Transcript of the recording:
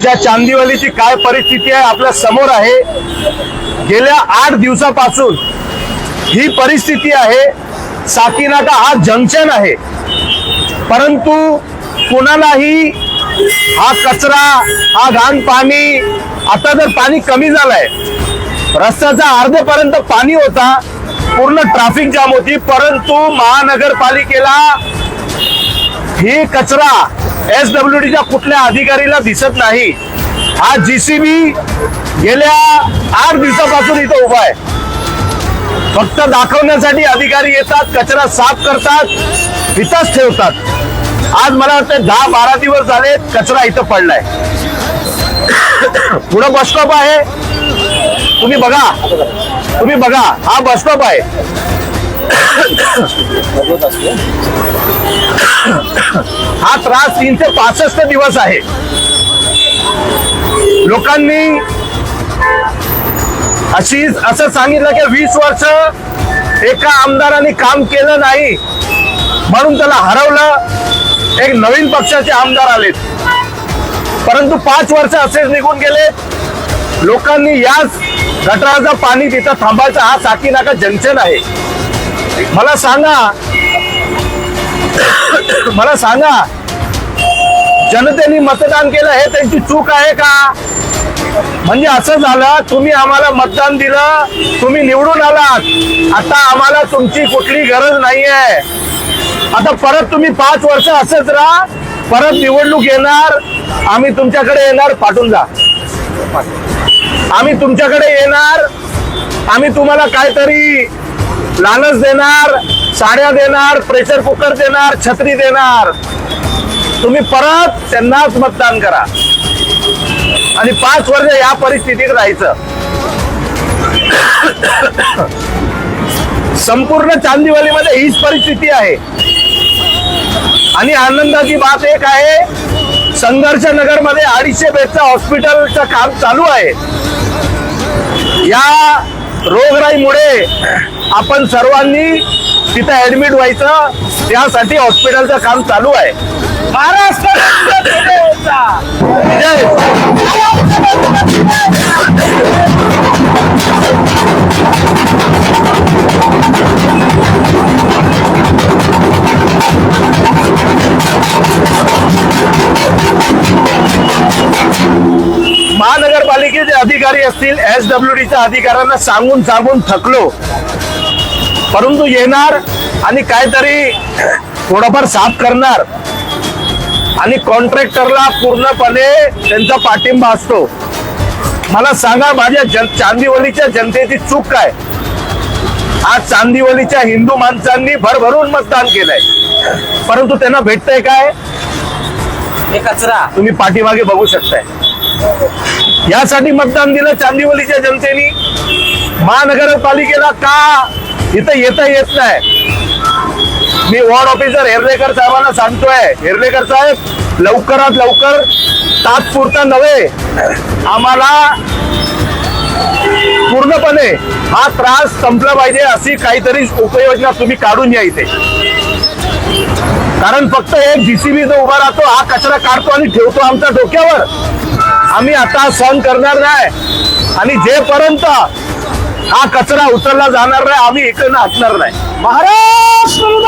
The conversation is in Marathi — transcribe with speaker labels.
Speaker 1: ज्या चांदीवलीची काय परिस्थिती आहे आपल्यासमोर आहे. गेल्या आठ दिवसापासून ही परिस्थिती आहे. साकीनाका हा जंक्शन आहे. परंतु कोणालाही हा कचरा हा घाण पाणी आता जर पाणी कमी झालंय रस्त्याचा अर्धेपर्यंत पाणी होता पूर्ण ट्रॅफिक जाम होती परंतु महानगरपालिकेला ही कचरा एस डब्ल्यू डीच्या कुठल्या अधिकारीला दिसत नाही. हा जीसीबी गेल्या आठ दिवसापासून इथं उभा आहे. फक्त दाखवण्यासाठी अधिकारी येतात कचरा साफ करतात इथंच ठेवतात. आज मला वाटतं दहा बारा दिवस झाले कचरा इथं पडलाय. पुढं बस स्टॉप आहे. तुम्ही बघा. तुम्ही बघा. हा बस हा त्रास तीनशे पासष्ट दिवस आहे. लोकांनी अशी असं सांगितलं की वीस वर्ष एका आमदाराने काम केलं नाही म्हणून त्याला हरवलं. एक नवीन पक्षाचे आमदार आलेत. परंतु पाच वर्ष असेच निघून गेले. लोकांनी याच गटाराचं पाणी तिथं थांबायचं हा साकीनाका जंक्शन आहे. मला सांगा. मला सांगा. जनतेने मतदान केलं हे त्यांची चूक आहे का? म्हणजे असं झालं तुम्ही आम्हाला मतदान दिलं तुम्ही निवडून आलात. आता आम्हाला तुमची कुठली गरज नाहीये. आता परत तुम्ही पाच वर्ष असंच राहा परत निवडणूक येणार आम्ही तुमच्याकडे येणार पाठवून जा. आम्ही तुमच्याकडे येणार आम्ही तुम्हाला काहीतरी लालच देणार साड्या देणार प्रेशर कुकर देणार छत्री देणार. तुम्ही परत त्यांनाच मतदान करा. आणि पाच वर्ष या परिस्थितीत राहायचं. संपूर्ण चांदीवलीमध्ये हीच परिस्थिती आहे. आणि आनंदाची बात एक आहे संघर्ष नगरमध्ये अडीचशे बेडचं हॉस्पिटलचं काम चालू आहे. या रोगराईमुळे आपण सर्वांनी तिथं ऍडमिट व्हायचं. त्यासाठी हॉस्पिटलचं काम चालू आहे. महाराष्ट्र अधिकारी असतील एस डब्ल्यू डीच्या अधिकाऱ्यांना सांगून सांगून थकलो. परंतु येणार आणि काहीतरी थोडंफार साफ करणार. आणि कॉन्ट्रॅक्टरला पूर्णपणे त्यांचा पाठिंबा असतो. मला सांगा माझ्या जन चांदीवलीच्या जनतेची चूक काय? आज चांदीवलीच्या हिंदू माणसांनी भरभरून मतदान केलंय. परंतु त्यांना भेटतंय काय?
Speaker 2: हे कचरा.
Speaker 1: तुम्ही पाठीमागे बघू शकताय. यासाठी मतदान दिलं चांदीवलीच्या जनतेने. महानगरपालिकेला का इथं येता येत नाही? मी वॉर्ड ऑफिसर हेर्लेकर साहेबांना सांगतोय. हेर्लेकर साहेब लवकरात लवकर तात्पुरता नव्हे. आम्हाला पूर्णपणे हा त्रास संपला पाहिजे अशी काहीतरी उपाययोजना तुम्ही काढून या इथे. कारण फक्त एक जीसीबी जो उभा राहतो हा कचरा काढतो आणि ठेवतो आमच्या डोक्यावर. आम्ही आता सहन करणार नाही. आणि जेपर्यंत हा कचरा उचलला जाणार नाही आम्ही इकडनं हटणार नाही.
Speaker 2: महाराष्ट्र